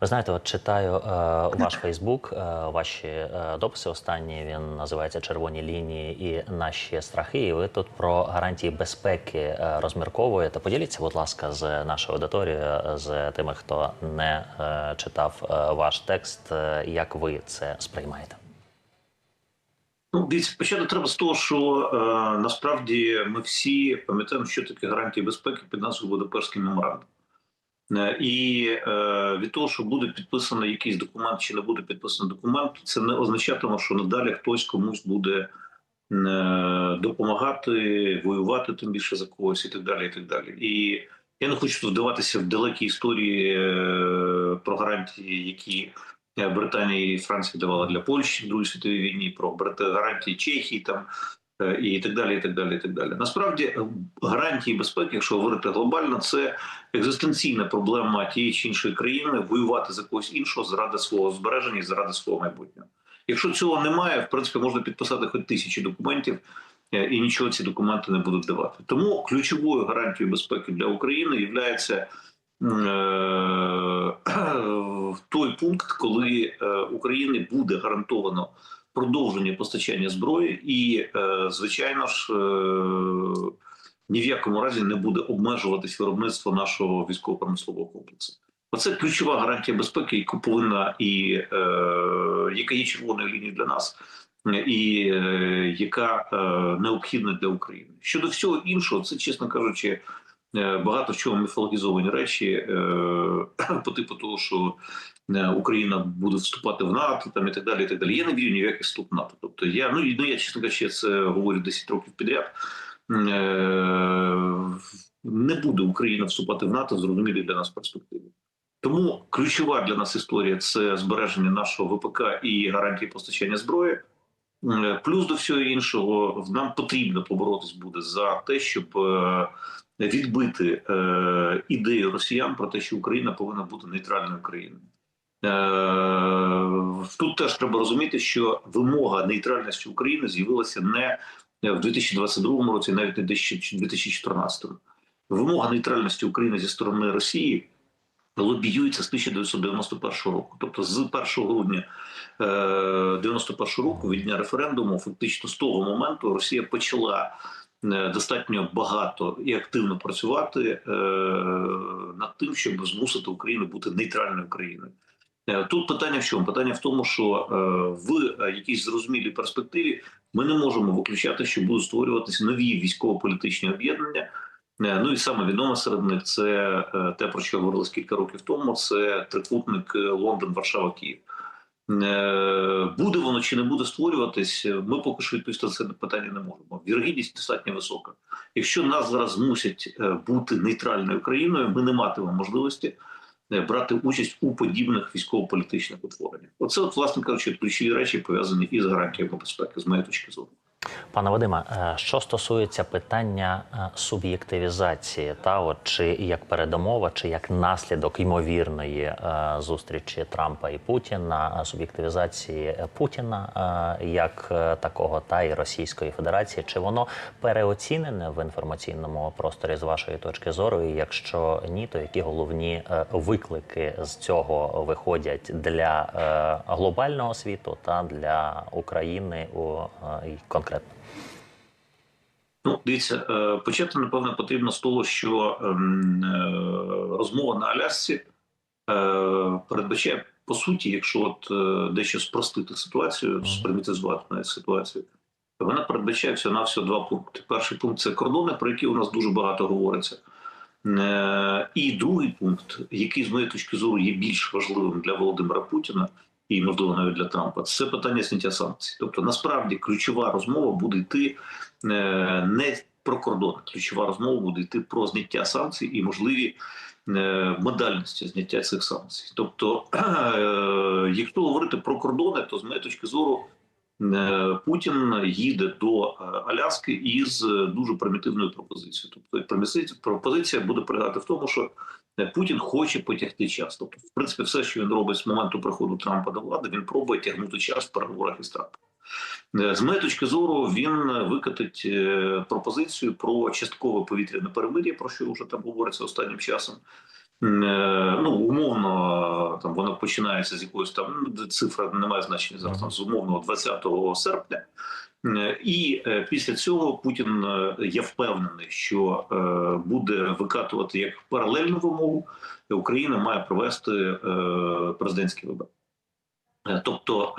Ви знаєте, от читаю е, ваш Фейсбук, е, ваші е, дописи останні. Він називається Червоні лінії і наші страхи. І ви тут про гарантії безпеки е, розмірковуєте. Поділіться, будь ласка, з нашою аудиторією, з тими, хто не е, читав е, ваш текст. е, Як ви це сприймаєте? Ну, дивіться, почати треба з того, що е, насправді ми всі пам'ятаємо, що таке гарантії безпеки під назвою Будапештський меморандум. Е, і е, від того, що буде підписаний якийсь документ чи не буде підписаний документ, це не означатиме, що надалі хтось комусь буде е, допомагати, воювати тим більше за когось і так далі. І так далі. І я не хочу вдаватися в далекі історії про гарантії, які Британія і Франція давала для Польщі в Другій світовій війні, про гарантії Чехії там і так далі. І так далі, і так далі. Насправді е, гарантії безпеки, якщо говорити глобально, це екзистенційна проблема тієї чи іншої країни воювати за когось іншого заради свого збереження і заради свого майбутнього. Якщо цього немає, в принципі можна підписати хоч тисячі документів. е, І нічого ці документи не будуть давати. Тому ключовою гарантією безпеки для України є той пункт, коли е, Україні буде гарантовано продовження постачання зброї, і, е, звичайно ж, е, ні в якому разі не буде обмежуватись виробництво нашого військово-промислового комплексу. Оце ключова гарантія безпеки, яку повинна і е, яка є червоною лінією для нас, і е, яка е, необхідна для України. Щодо всього іншого, це чесно кажучи. Е, Багато в чому міфологізовані речі е, по типу того, що е, Україна буде вступати в НАТО там і так далі. І так далі. Я не вірю ні в який вступ НАТО. Тобто я ну, ну я чесно кажучи, я це говорю 10 років підряд. Не буде Україна вступати в НАТО в зрозумілій для нас перспективі. Тому ключова для нас історія це збереження нашого ВПК і гарантії постачання зброї. Плюс до всього іншого, нам потрібно поборотись буде за те, щоб відбити е, ідею росіян про те, що Україна повинна бути нейтральною країною. Е, Тут теж треба розуміти, що вимога нейтральності України з'явилася не в 2022 році, навіть не в 2014. Вимога нейтральності України зі сторони Росії лобіюється з 1991 року. Тобто з 1 грудня е, 91 року, від дня референдуму, фактично з того моменту Росія почала е, достатньо багато і активно працювати е, над тим, щоб змусити Україну бути нейтральною країною. Е, Тут питання в чому? Питання в тому, що е, в е, якійсь зрозумілій перспективі ми не можемо виключати, що будуть створюватися нові військово-політичні об'єднання. Е, Ну і саме відоме серед них це е, те, про що говорилось кілька років тому. Це трикутник е, Лондон, Варшава, Київ. Е, Буде воно чи не буде створюватись, е, ми поки що відповісти на це питання не можемо. Вірогідність достатньо висока. Якщо нас зараз змусять е, бути нейтральною країною, ми не матимемо можливості брати участь у подібних військово-політичних утвореннях. Оце, от, власне кажучи, ключові речі пов'язані із гарантіями безпеки, з моєї точки зору. Пане Вадиме, е, що стосується питання е, суб'єктивізації, та от чи як передумова, чи як наслідок ймовірної е, зустрічі Трампа і Путіна, суб'єктивізації Путіна як такого, та і Російської Федерації, чи воно переоцінене в інформаційному просторі з вашої точки зору? І якщо ні, то які головні виклики з цього виходять для глобального світу та для України у е, і? Ну, дивіться, е, почати напевно потрібно з того, що ем, е, розмова на Алясці е, передбачає по суті, якщо от дещо спростити ситуацію, спримітизувати ситуацію, вона передбачає всього на всього два пункти. Перший пункт це кордони, про які у нас дуже багато говориться. І другий пункт, який з моєї точки зору є більш важливим для Володимира Путіна і можливо навіть для Трампа, це питання зняття санкцій. Тобто, насправді ключова розмова буде йти е, не про кордон. Ключова розмова буде йти про зняття санкцій і можливі е, модальності зняття цих санкцій. Тобто, е, якщо говорити про кордони, то з моєї точки зору. Е, Путін їде до е, Аляски із е, дуже примітивною пропозицією. Тобто пропозиція- буде полягати в тому, що Путін хоче потягти час. Тобто, в принципі, все, що він робить з моменту приходу Трампа до влади, він пробує тягнути час в переговорах із Трампом. З моєї точки зору, він викатить пропозицію про часткове повітряне перемир'я, про що вже там говориться останнім часом. Е, Ну, умовно, там воно починається з якоїсь там ну, цифра не має значення зараз там, з умовного 20 серпня. Е, І е, після цього Путін я впевнений, що буде викатувати як паралельну вимогу. Україна має провести президентські вибори. Тобто,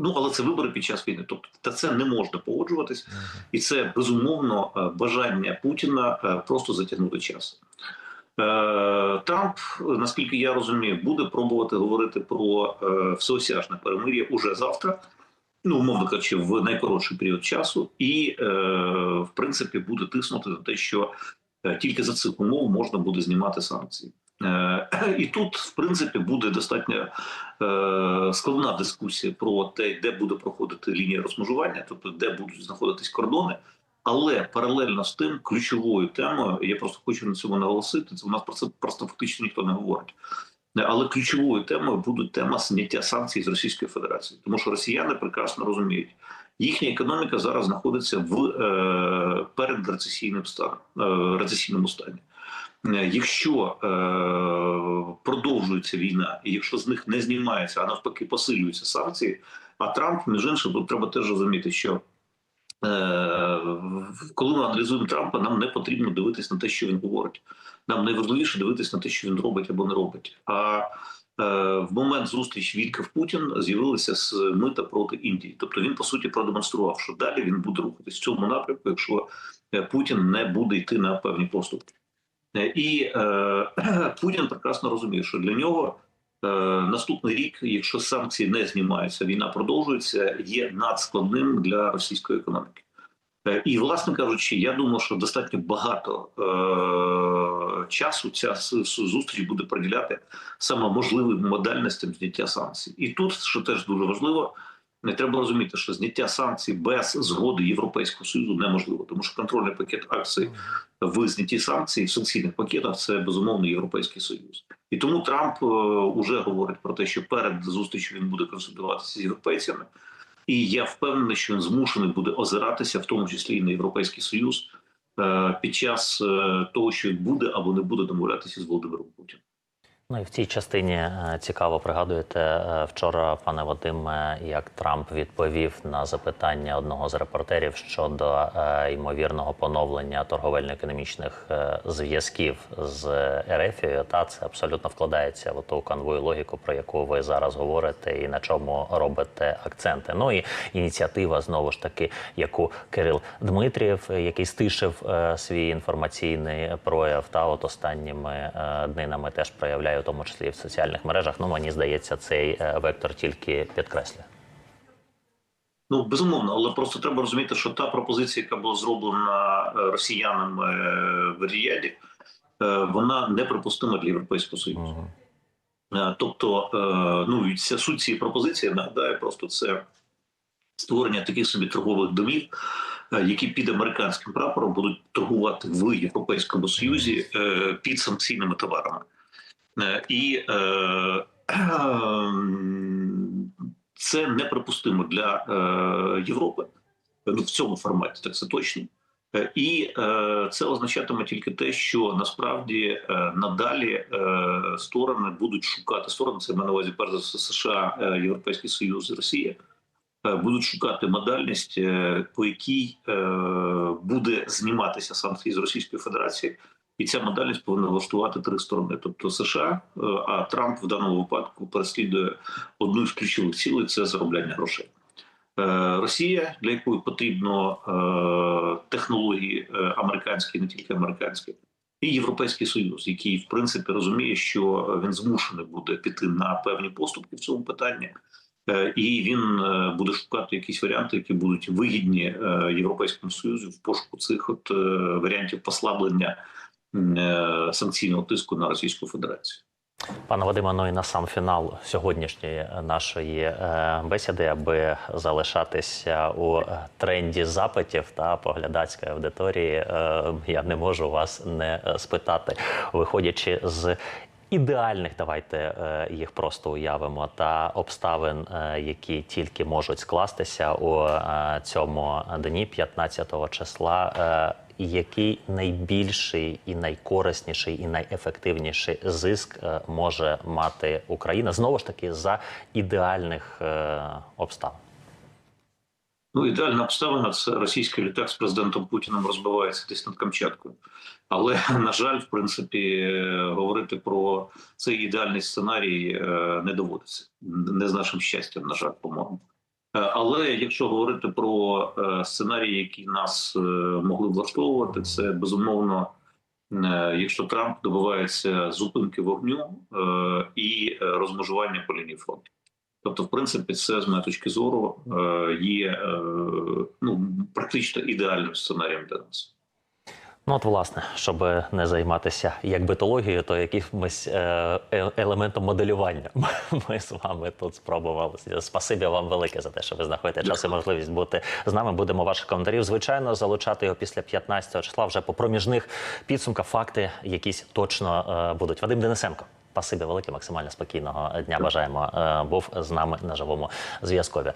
ну але це вибори під час війни. Тобто, та це не можна погоджуватись, і це безумовно бажання Путіна просто затягнути час. Е, Трамп, наскільки я розумію, буде пробувати говорити про е, всеосяжне перемир'я уже завтра, ну умовно кажучи, в найкоротший період часу, і е, в принципі буде тиснути на те, що тільки за цих умов можна буде знімати санкції. І тут, в принципі, буде достатньо складна дискусія про те, де буде проходити лінія розмежування, тобто де будуть знаходитись кордони. Але паралельно з тим, ключовою темою, я просто хочу на цьому наголосити. Це у нас про це просто фактично ніхто не говорить. Але ключовою темою буде тема зняття санкцій з Російської Федерації, тому що росіяни прекрасно розуміють, їхня економіка зараз знаходиться в е, передрецесійному стані, е, рецесійному стані. Якщо е, продовжується війна, і якщо з них не знімається, а навпаки посилюються санкції, а Трамп, між іншим, тут треба теж розуміти, що коли ми аналізуємо Трампа, нам не потрібно дивитись на те, що він говорить. Нам найважливіше дивитись на те, що він робить або не робить. А е, в момент зустрічі Вітков Путін з'явилися з мита проти Індії. Тобто він по суті продемонстрував, що далі він буде рухатись в цьому напрямку, якщо е, Путін не буде йти на певні поступки. Е, І е, Путін прекрасно розуміє, що для нього е, наступний рік, якщо санкції не знімаються, війна продовжується, є надскладним для російської економіки. Е, І, власне кажучи, я думаю, що достатньо багато е, часу ця зустріч буде приділяти саме можливим модальностям зняття санкцій. І тут, що теж дуже важливо, не треба розуміти, що зняття санкцій без згоди Європейського союзу неможливо, тому що контрольний пакет акцій в знятті санкцій в санкційних пакетах це безумовно Європейський Союз. І тому Трамп вже говорить про те, що перед зустрічю він буде консультуватися з європейцями. І я впевнений, що він змушений буде озиратися, в тому числі і на Європейський Союз, е, під час е, того, що він буде або не буде домовлятися з Володимиром Путіним. Ну і в цій частині е, цікаво пригадуєте е, вчора, пане Вадиме, як Трамп відповів на запитання одного з репортерів щодо е, ймовірного поновлення торговельно-економічних зв'язків з Ерефією. Та це абсолютно вкладається в ту канву логіку, про яку ви зараз говорите, і на чому робите акценти. Ну і ініціатива знову ж таки, яку Кирил Дмитрієв, який стишив свій інформаційний прояв, та от останніми днинами теж проявляє, в тому числі і в соціальних мережах. Ну мені здається, цей е, вектор тільки підкреслює. Ну безумовно, але просто треба розуміти, що та пропозиція, яка була зроблена е, росіянами е, в Ріяді, вона неприпустима для Європейського Союзу. Е, Тобто, ну ця суть цієї пропозиції нагадаю, просто це створення таких собі торгових домів, які під американським прапором будуть торгувати в Європейському Союзі під санкційними товарами. Е, І е, це неприпустимо для е, Європи ну, в цьому форматі, так це точно. І це означатиме тільки те, що насправді надалі сторони будуть шукати сторони, це на увазі перш за все США, Європейський Союз Росія, будуть шукати модальність, по якій буде зніматися санкції з Російської Федерації, і ця модальність повинна влаштувати три сторони. Тобто США, е, а Трамп в даному випадку переслідує одну з ключових цілей це заробляння грошей. Е, Росія, для якої потрібно е, технології американські, не тільки американські, і Європейський Союз, який в принципі розуміє, що він змушений буде піти на певні поступки в цьому питанні, і він буде шукати якісь варіанти, які будуть вигідні Європейському Союзу в пошуку цих от варіантів послаблення санкційного тиску на Російську Федерацію. Пане Вадиме, ну і на сам фінал сьогоднішньої нашої е, бесіди, аби залишатися у е, тренді запитів та поглядацької аудиторії, е, я не можу вас не е, спитати, виходячи з. Ідеальних, давайте е, їх просто уявимо, та обставин, е, які тільки можуть скластися у е, цьому дні, 15 числа. Е, який найбільший і найкорисніший і найефективніший зиск е, може мати Україна знову ж таки за ідеальних е, обставин? Ну, ідеальна обставина це російський літак з президентом Путіним розбивається десь над Камчаткою. Але, на жаль, в принципі, е, говорити про цей ідеальний сценарій не доводиться. Не з нашим щастям, на жаль, по-моєму. Е, Але якщо говорити про е, сценарії, які нас е, могли влаштовувати, це безумовно, якщо Трамп добивається зупинки вогню і розмежування по лінії фронту. Тобто, в принципі, це з моєї точки зору є ну практично ідеальним сценарієм для нас. Ну, от, власне, щоб не займатися як битологією, то якимось е, е- елементом моделювання ми з вами тут спробували. Спасибі вам велике за те, що ви знаходите час і можливість бути з нами. Будемо ваших коментарів. Звичайно, залучати його після 15 числа вже по проміжних підсумках. Факти якісь точно е, будуть. Вадим Денисенко. Спасибі велике, максимально спокійного дня. Бажаємо. Був з нами на живому зв'язкові.